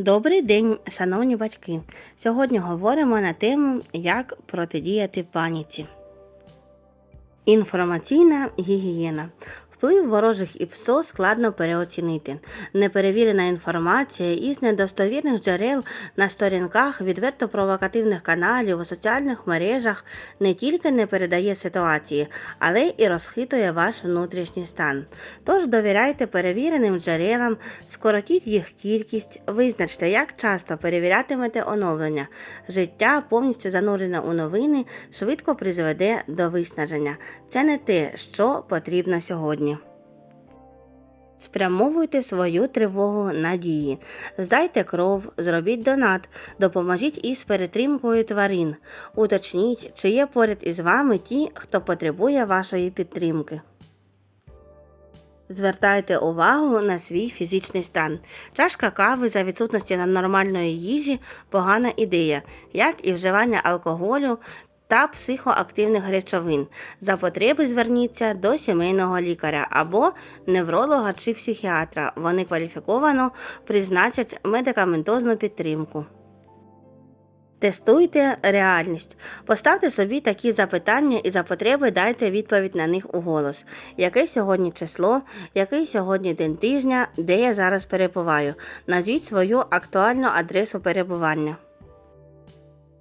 Добрий день, шановні батьки. Сьогодні говоримо на тему, як протидіяти паніці. Інформаційна гігієна. Вплив ворожих ІПСО складно переоцінити. Неперевірена інформація із недостовірних джерел на сторінках відверто провокативних каналів у соціальних мережах не тільки не передає ситуації, але і розхитує ваш внутрішній стан. Тож довіряйте перевіреним джерелам, скоротіть їх кількість, визначте, як часто перевірятимете оновлення. Життя, повністю занурене у новини, швидко призведе до виснаження. Це не те, що потрібно сьогодні. Спрямовуйте свою тривогу на дії. Здайте кров, зробіть донат, допоможіть із перетримкою тварин. Уточніть, чи є поряд із вами ті, хто потребує вашої підтримки. Звертайте увагу на свій фізичний стан. Чашка кави за відсутності нормальної їжі погана ідея, як і вживання алкоголю та психоактивних речовин. За потреби зверніться до сімейного лікаря або невролога чи психіатра. Вони кваліфіковано призначать медикаментозну підтримку. Тестуйте реальність. Поставте собі такі запитання і за потреби дайте відповідь на них у голос. Яке сьогодні число, який сьогодні день тижня, де я зараз перебуваю. Назвіть свою актуальну адресу перебування.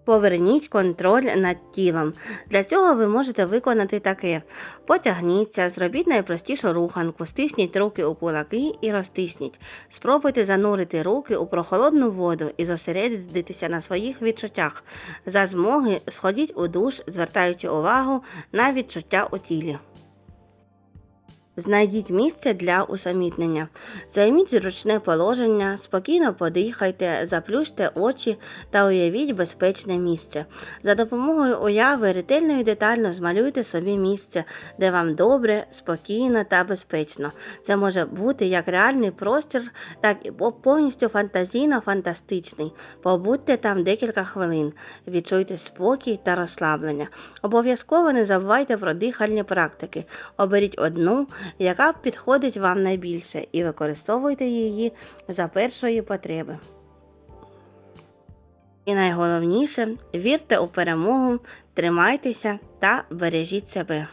Поверніть контроль над тілом. Для цього ви можете виконати таке: потягніться, зробіть найпростішу руханку, стисніть руки у кулаки і розтисніть. Спробуйте занурити руки у прохолодну воду і зосередитися на своїх відчуттях. За змоги сходіть у душ, звертаючи увагу на відчуття у тілі. Знайдіть місце для усамітнення. Займіть зручне положення, спокійно подихайте, заплющте очі та уявіть безпечне місце. За допомогою уяви ретельно і детально змалюйте собі місце, де вам добре, спокійно та безпечно. Це може бути як реальний простір, так і повністю фантазійно-фантастичний. Побудьте там декілька хвилин, відчуйте спокій та розслаблення. Обов'язково не забувайте про дихальні практики. Оберіть одну яка підходить вам найбільше, і використовуйте її за першої потреби. І найголовніше вірте у перемогу, тримайтеся та бережіть себе.